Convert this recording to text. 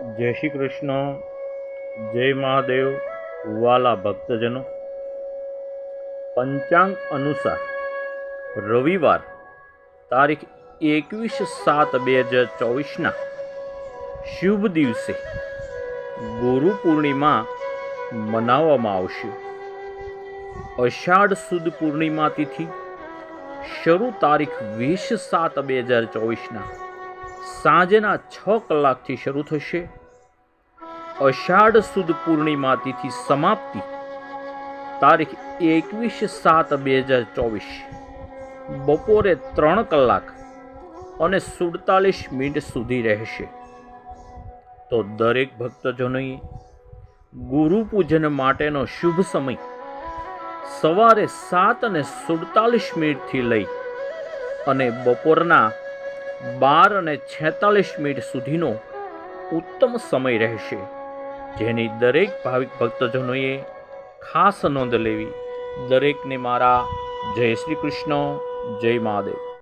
જય શ્રી કૃષ્ણ, જય મહાદેવ, વાલા ભક્તજનો. પંચાંગ અનુસાર રવિવાર તારીખ એકવીસ સાત બે હજાર ચોવીસના શુભ દિવસે ગુરુ પૂર્ણિમા મનાવવામાં આવશે. અષાઢ સુદ પૂર્ણિમા તિથિ શરૂ તારીખ વીસ સાત બે હજાર ચોવીસના સાંજના છ કલાકથી શરૂ થશે. અષાઢ સુદ પૂર્ણિમા તિથિ સમાપ્તિ. તારીખ એકવીસ સાત બે હજાર ચોવીસ. બપોરે ત્રણ કલાક અને સુડતાલીસ મિનિટ સુધી રહેશે. તો દરેક ભક્તજનોએ ગુરુ પૂજન માટેનો શુભ સમય સવારે સાત અને સુડતાલીસ મિનિટથી લઈ અને બપોરના બાર અને છેતાલીસ મિનિટ સુધીનો ઉત્તમ સમય રહેશે, જેની દરેક ભાવિક ભક્તજનોએ ખાસ નોંધ લેવી દરેકને મારા જય શ્રી કૃષ્ણ, જય મહાદેવ.